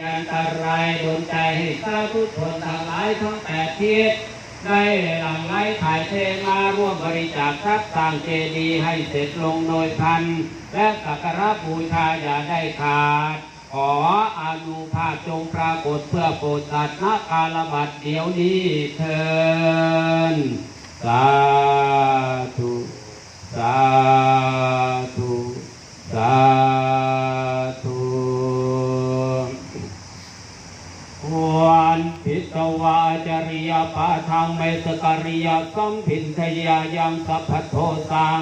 ยันตรายโดนใจให้สาธุชนทั้งหลายทั้งแปดทิศได้หลังไหลถ่ายเทมาร่วมบริจาคทรัพย์สร้างเจดีย์ให้เสร็จลงโดยพัน และสักการะบูชาอย่าได้ขาด ขออนุภาพจงปรากฏเพื่อโปรดสัตว์นกาลบัดเดี๋ยวนี้เทินสาธุ สาธุ สาธุ ควรพิต วาจริยปาทางเมสการิยสัมพินทยายังสัพพโทสัง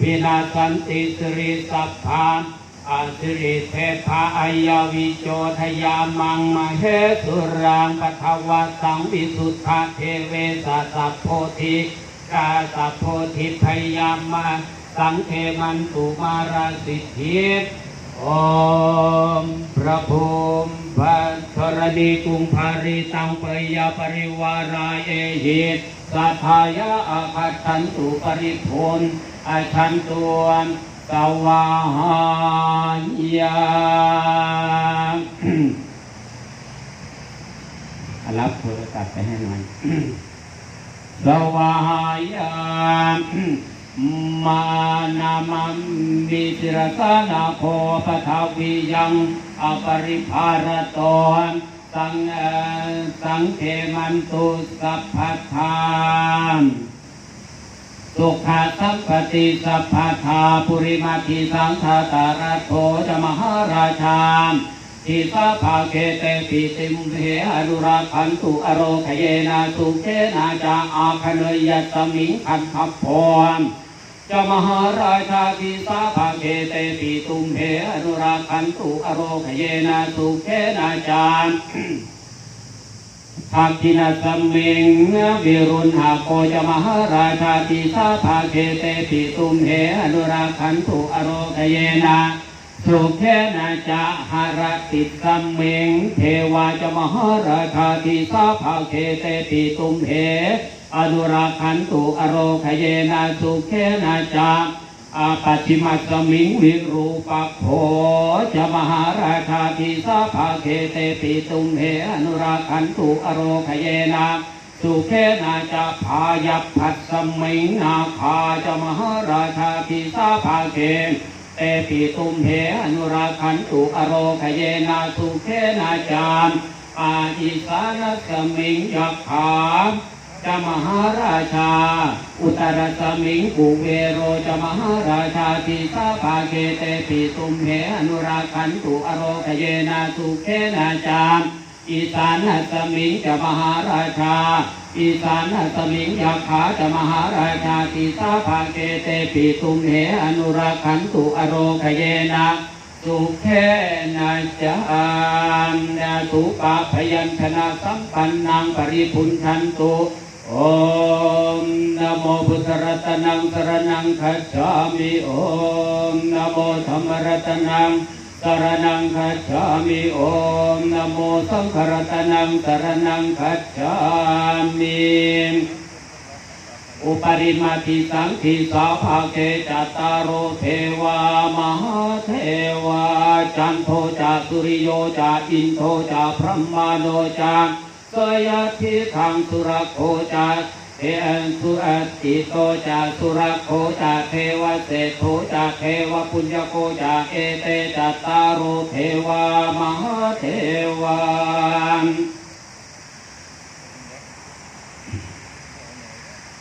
วินาสันติสริสัพพานอาสิริเทพาอายาวิโจทยามังมเหสุรังปทวาสังวิสุทธาเทเวสัสพโพธิกาสัพโพธิพยามาสังเทมันตุมาราสิทธิ มพระภูมิพระธรณีกุงภาริตังปยาปริวาราเอหิตสัทายะอาคัตันตุปริพุนอาชันตุนสวาหายารับโทรศัพท์ไปให้หน่อยสวายา มานามมมิจิรสานาโคปทาวิยังอปริภารโตสังสังเทมันตุสัพพทานสุขาสัพพติสัพพทาปุริมาทิสังฆาตารัโธจะมหาราชาทิสาภาเกเตปิติมเหอนุราคันตุอโรคเยนาสุเขนาจาอาคเนยยตมิงคันทพพร จะมหาราชาทิสาภาเกเตปิตุมเหอนุราคันตุอโรคเยนาสุเขนาจาทักขินาสัมเมงวิรุณหาโกจะมหาราชาติสาภาเกเตปิตุมเหอนุราคันตุอโรคเยนา สุเขนาจะหรติสัมเมงเทวาจะมหาราชาติสาภาเคเตปิตุมเหอนุราคันตุอโรคเยนาสุเขนาจะอาปัจิมัสมิงวิรูปโขจะมหาราชาทิสาภาเคเตปิตุมเหอนุราคันตุอโรคเยนาสุเคนาจะพายัพพัสสมิงนาคาจะมหาราชาทิสาภาเค เตปิตุมเหอนุราคันตุอโรคเยนาสุเคนาจามอาอิสานสมิงยักขาจะมหาราชา อุตรสมิงกุเวโรจะมหาราชาทิสาภาเกเตปิตุมเหอนุราคันตุอโรคเยนาสุเคนาจาม อีสานสมิงจะมหาราชาอีสานสมิงยักขาจะมหาราชาทิสาภาเกเตปิตุมเหอนุราคันตุอโรคเยนาสุเคนาจามนาตุปะพยัญชนะสัมปันนังปริพุนชันตุโอมนโมพุทธรัตนังสรนังคัจฉามิโอมนโมธรรมรัตนัง สรนังคัจฉามิโอมนโมสังฆรัตนังสรนังคัจฉามิอุปริมาทิสังทิสาภาเกจัตตารโอเทวามหาเทวาจันโทจาสุริโยจาอินโทจาพระมาโนจาสยทิขังสุรโคจา เทอันสุอติโตจาสุรโคจาเทวเศรษโทจาเทวปุญญโคจาเอเตจัตตารโอเทวามหาเทวา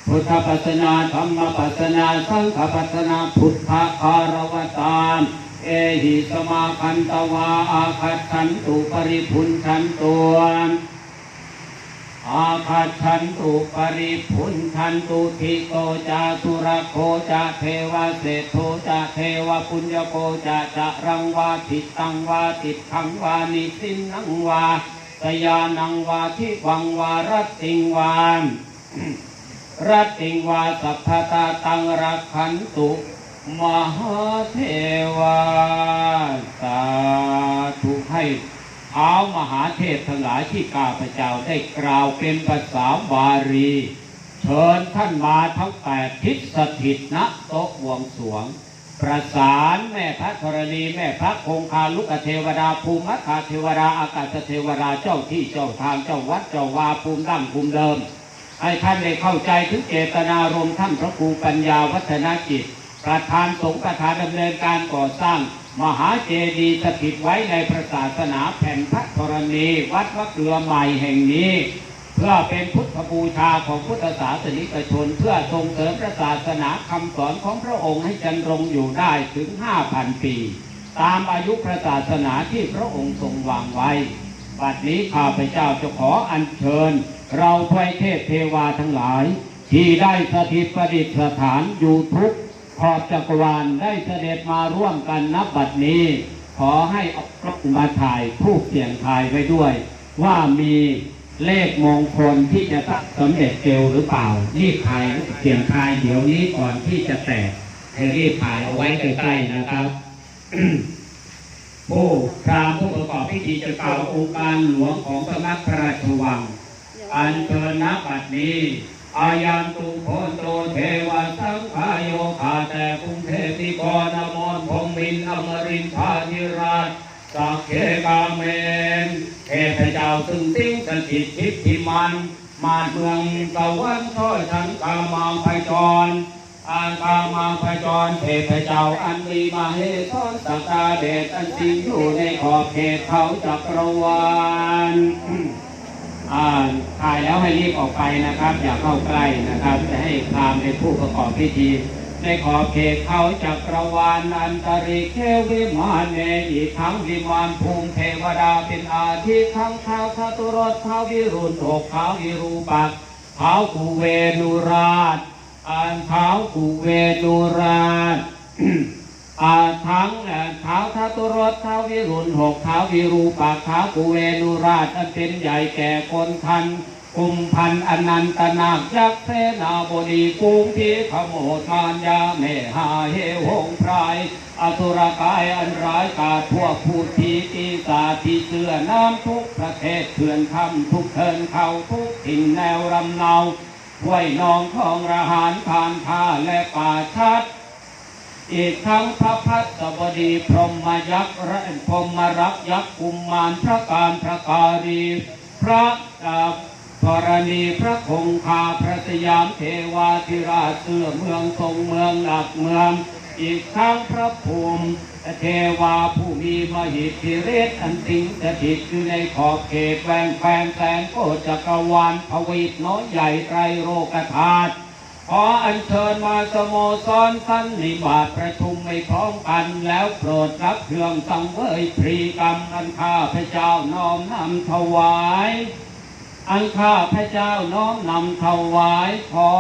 พุทธปัสนาธรรมปัสนาสังฆปัสนาพุทธคารวตานเอหิสมาคันตวาอาคัตันตุปริพุนชันตัว อาคัตฉันตุปริพุนชันตุทิโกจาสุรโคจาเทวเศโทจาเทวปุญญโกจาจะรังวาทิตังวาติขังวานิสินนังวาสยานังวาทิวังวารัติงวานรัติงวาสัพพตาตังรักขันตุมหาเทวาสาธุให้ ท้ามหาเทพทั้งหลายที่ข้าพเจ้าได้กล่าวเป็นภาษาบาลี เชิญท่านมาทั้งแปดทิศสถิตณโต๊ะวงสวง ประสานแม่พระธรณีแม่พระคงคาลุกเทวดาภูมิคาเทวดาอากาศเทวดาเจ้าที่เจ้าทางเจ้าวัดเจ้าวาภูมิดั้งภูมิเดิม ให้ท่านได้เข้าใจถึงเจตนารมณ์ท่านพระครูปัญญาวัฒนจิตประธานสงฆ์ประธานดำเนินการก่อสร้าง มหาเจดีย์สถิตไว้ในพระศาสนาแผ่นพระธรณีวัดวัดเกลือใหม่แห่งนี้ เพื่อเป็นพุทธบูชาของพุทธศาสนิกชน เพื่อส่งเสริมพระศาสนาคำสอนของพระองค์ให้จันรงอยู่ได้ถึง5,000ปี ตามอายุพระศาสนาที่พระองค์ทรงวางไว้บัดนี้ข้าพเจ้าจะขออัญเชิญ เราไพรเทพเทวาทั้งหลาย ที่ได้สถิตประดิษฐานอยู่ทุก ขอบจักรวาลได้เสด็จมาร่วมกันนับบัดนี้ ขอให้เอากล้องมาถ่ายทูปเสียงทายไว้ด้วย ว่ามีเลขมงคลที่จะตัดสำเร็จเร็วหรือเปล่า รีบถ่ายเสียงทายเดี๋ยวนี้ก่อนที่จะแตกให้รีบถ่ายเอาไว้ใกล้ๆนะครับผู้พรามผู้ประกอบพิธีจะกล่าวองค์การหลวงของสำนักพระราชวัง อันเชิญนับบัดนี้ อายันตุโพนโตเทวสังขายโยคาแต่กรุงเทพนิกรนมรพงมินอมรินทร์พาธิราชสักเคกาเมนเทพเจ้าซึ่งติ้งสถิตทิพิมันมาเมืองสวรรค์ช่อยทันกามาไพจรอันกามาพจรเทพเจ้าอันมีมาเฮทอนสกาเดชอันจริงอยู่ในขอบเขตเขาจักรวาล อ่าถ่ายแล้วให้รีบออกไปนะครับ อย่าเข้าใกล้นะครับ จะให้พรามเป็นผู้ประกอบพิธี ในขอบเขตเขาจักรวาลอันตริเควิมานเนอีทั้งวิมานภูมิเทวดาเป็นอาทิทั้งเท้าคาตุรสเท้าวิรุณหกเท้าวิรูปักษ์เท้ากูเวนุราชอันเท้ากุเวนุราช ทั้งเอ่อเท้าทัตุรสเท้าวิรุณหกเท้าวิรูปักเท้ากุเวนุราชอันเป็นใหญ่แก่คนทันกุมพันอนันตนาคยักษ์เสนาบดีกุงพีขโมดมานยาเมหาเฮหงพราย อสุรกายอันร้ายกาจพวกผู้ทีปีศาทีเสือน้ำทุกประเทศเถื่อนคำทุกเทินเขาทุกถิ่นแนวรำเนาห้วยนองของระหารผ่านท่าและป่าชัด อีกทั้งพระพัสบดีพรหมยักษ์และพรหมรักษ์ยักษ์กุมมารพระการพระการีพระดาบธรณีพระคงคาพระสยามเทวาธิราชเสื้อเมืองทรงเมืองหลักเมือง อีกทั้งพระภูมิเทวาผู้มีมหิทธิฤทธิ์อันสิงสถิตอยู่ในขอบเขตแวงแฟนแสนโกจักรวาลภวิตน้อยใหญ่ไตรโลกธาตุ ขออัญเชิญมาสโมสรสันนิบาตประชุมไม่พร้อมกันแล้วโปรดรับเครื่องสังเวยพรีกรรมอันข้าพระเจ้าน้อมนำถวาย อันข้าพระเจ้าน้อมนำถวายขอ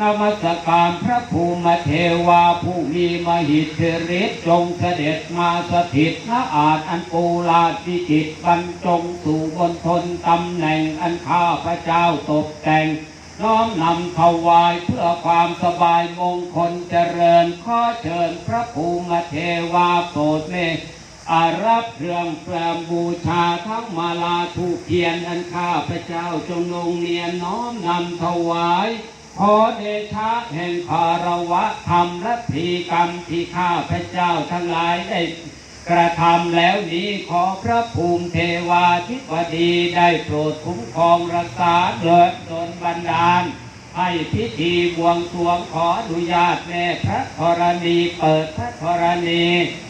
นมัสการพระภูมิเทวาผู้มีมหิทธิฤทธิ์จงเสด็จมาสถิตณอาจอันปูลาธิจิตบรรจงสู่บนทนตำแหน่งอันข้าพระเจ้าตกแต่ง น้อมนำถวายเพื่อความสบายมงคลเจริญขอเชิญพระภูมิเทวาโปรดเมตอารับเครื่องแปรบูชาทั้งมาลาถูกเทียนอันข้าพระเจ้าจงลงเนียนน้อมนำถวาย ขอเดชะแห่งคารวะธรรมและพีกรรมที่ข้าพระเจ้าทั้งหลายได้ กระทำแล้วนี้ขอพระภูมิเทวาธิบดีได้โปรดคุ้มครองรักษาเดิดโดนบันดาล ให้พิธีบวงสรวงขออนุญาตแม่พระธรณีเปิดพระธรณี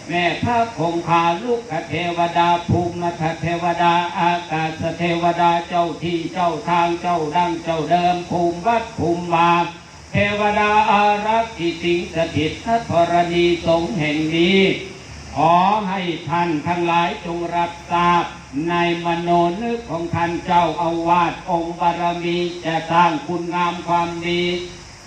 แม่พระคงคาลูกเทวดาภูมิเทวดาอากาศเทวดาเจ้าที่เจ้าทางเจ้าดังเจ้าเดิมภูมิวัดภูมิวาเทวดาอารักษ์ที่สิงสถิตพระธรณีสงแห่งนี้ ขอให้ท่านทั้งหลายจงรับทราบในมโนนึกของท่านเจ้าอาวาสองค์บารมีจะสร้างคุณงามความดี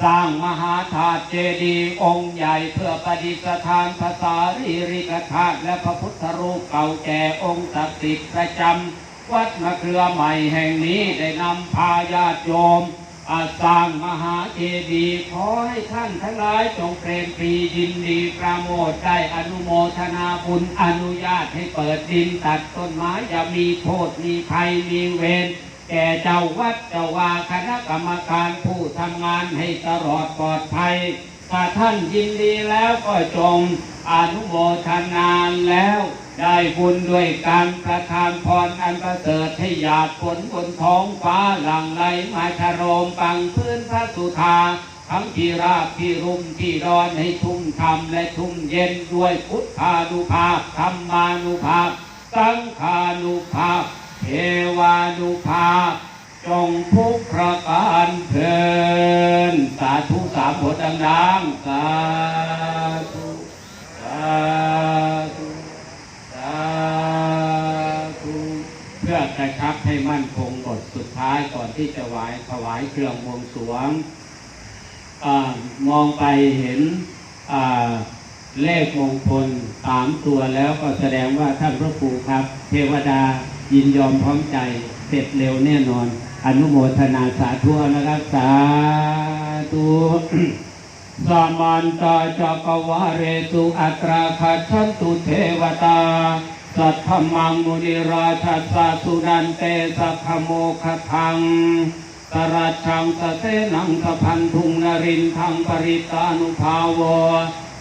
สร้างมหาธาตุเจดีย์องค์ใหญ่เพื่อประดิษฐานภาษารีริกธาตุและพระพุทธรูปเก่าแก่องค์ศักดิ์สิทธิ์ประจำวัดมะเกลือใหม่แห่งนี้ได้นำพาญาติโยม สร้างมหาเจดีย์ขอให้ท่านทั้งหลายจงเปรมปรียินดีประโมทได้อนุโมทนาบุญอนุญาตให้เปิดดินตัดต้นไม้อย่ามีโทษมีภัยมีเวรแก่เจ้าวัดเจ้าวาคณะกรรมการผู้ทำงานให้ตลอดปลอดภัยถ้าท่านยินดีแล้วก็จง อนุโมทนานแล้ว ได้บุญด้วยการประทานพรอันประเสริฐให้หยาดฝนบนท้องฟ้าหลั่งไหลมาชโรมปังพื้นพระสุธาทั้งที่ราบที่รุ่มที่ร้อนให้ชุ่มช่ำและชุ่มเย็นด้วยพุทธานุภาพธรรมานุภาพ สังขานุภาพเทวานุภาพจงทุกประการเทินสาธุสามบทดังๆสาธุ ธุสาธุเพื่อกระชับให้มั่นคงบทสุดท้ายก่อนที่จะไหวถวายเครื่องวงสวงอมองไปเห็นเลขมงคลสามตัวแล้วก็แสดงว่าท่านพระครูครับ เทวดายินยอมพร้อมใจเสร็จเร็วแน่นอน อนุโมทนาสาธุนะครับ สาธุ สมันตาจักวาเรสุอัตราคัจฉันตุเทวตา สัทธมังมุนิราชัสสะสุนันเตสัพโมคทังสรัชังสเสนังสพันธุงนรินทังปริตานุภาว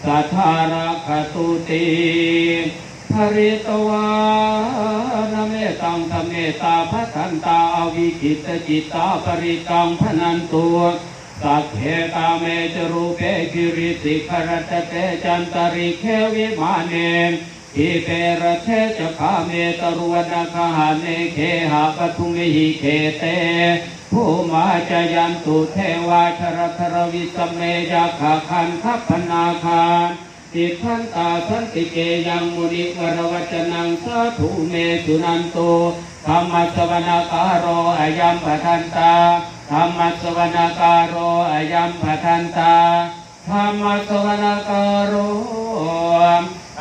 สัทธาราคตุติภริตวานเมตังสเมตาพัทันตาอวิคิตจิตตาปริตังพนันตัว สัพเพตาเมจรูเปกิริสิขรตเตจันตริเควิมาเนอิเปรเทจคาเมตรวนาคหาเนเคหาปทุมหิเคเตผู้มาจายันตุเทวาชรทรวิสเมยาขาคันทัพพนาคาติทันตาสันติเกยังมุนิวรวจนังสาธุเมสุนันโตธรรมสวนาการโรอายัมปทันตา ธรรมสวนาการโรอายัมปทันตาธรรมสวนาการโร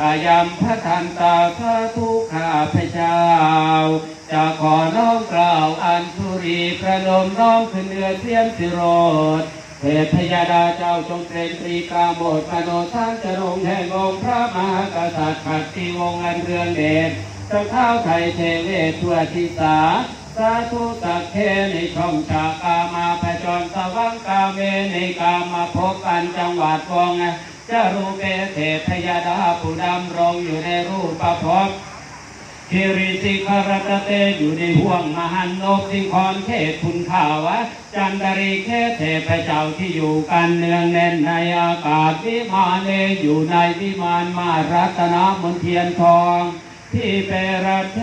อายัมพระทันตาสาธุกข้าพเจ้าจะขอน้อมกล่าวอัญชุรีประนมน้อมขึ้นเหนือเทียมสิโรดเทพยดาเจ้าจงเป็นตรีกาโมดมโนท่านจะลงแห่งองค์พระมหากษัตริย์ขัดตีวงศ์อันเรืองเดชเจ้าเท้าไทยเทเวทั่วทิศาาธุสักเคในช่องชากามาพจรสวังกาเมในกามาพบกันจังหวัดวงจะรูปเปเทพยดาผู้ดำรงอยู่ในรูปประพบคิริสิคารตเตอยู่ในห่วงมหันนบสิงคอนเขตคุณข่าวะ จันดรีเขตเทพเจ้าที่อยู่กันเนืองแน่นในอากาศวิมานเนอยู่ในวิมานมารัตนมนเทียนทอง ที่เปรเท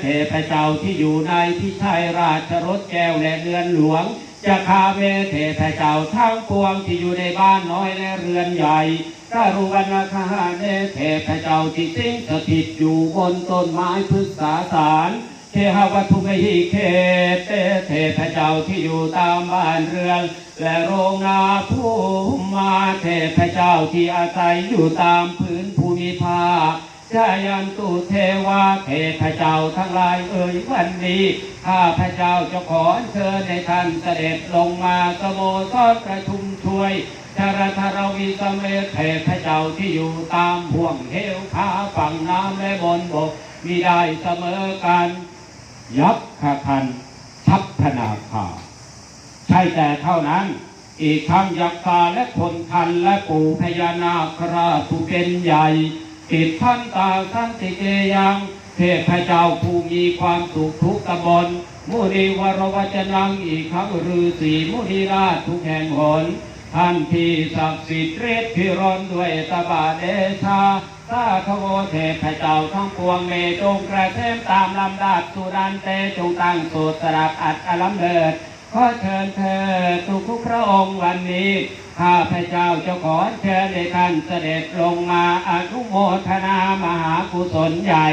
เทพเจ้าที่อยู่ในที่ชัยราชรถแก้วและเรือนหลวงจะคาเวเทพเจ้าทั้งปวงที่อยู่ในบ้านน้อยและเรือนใหญ่กรุวรรณคาเนเทพเจ้าที่สิงสถิตอยู่บนต้นไม้พฤกษาสารเทหวัตถุมหิเขตเตเทพเจ้าที่อยู่ตามบ้านเรือน และโรงนาผู้มาเทพเจ้าที่อาศัยอยู่ตามพื้นภูมิภาค ชายันตุเทวาเทพเจ้าทั้งหลายเอ่ยวันนี้ข้าพระเจ้าจะขอเชิญในท่านเสด็จลงมาสโมสรประชุมช่วยชรทรวิสเมเทพเจ้าที่อยู่ตามห่วงเหวขาฝั่งน้ำและบนบก มีได้เสมอกัน ยับขคันทัพพนาคาใช่แต่เท่านั้นอีกทั้งยักษ์ตาและคนทันและปู่พญานาคราชผู้เป็นใหญ่ ติดท่านตาท่านติเกยัง เทพเจ้าผู้มีความสุขทุกตำบลมุนีวรวจนังอีกครั้งฤาษีมุนีราชทุกแห่งหนท่านที่ศักดิ์สิทธิ์เรศพิรนด้วยตบาเดชาสาธโวเทพเจ้าทั้งปวงเมจงกระเทมตามลำดับสุรันเตจงตั้งโสตรักอัดอลัมเดิดขอเชิญเธอทุกทุกพระองค์วันนี้ ข้าพระเจ้าจะขอเชิญในท่านเสด็จลงมาอนุโมทนามหากุศลใหญ่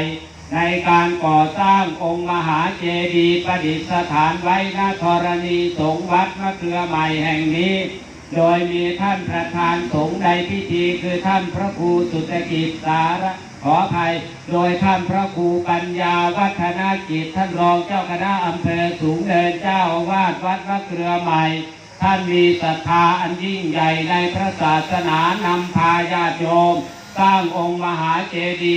ในการก่อสร้างองค์มหาเจดีย์ประดิษฐานไว้ณธรณีสงฆ์วัดมะเกลือใหม่แห่งนี้ โดยมีท่านประธานสงฆ์ในพิธีคือท่านพระครูสุตกิจสารขออภัยโดยท่านพระครูปัญญาวัฒนากิจท่านรองเจ้าคณะอำเภอสูงเนินเจ้าอาวาดวัดมะเกลือใหม่ ท่านมีศรัทธาอันยิ่งใหญ่ในพระศาสนานำพาญาติโยม สร้างองค์มหาเจดีย์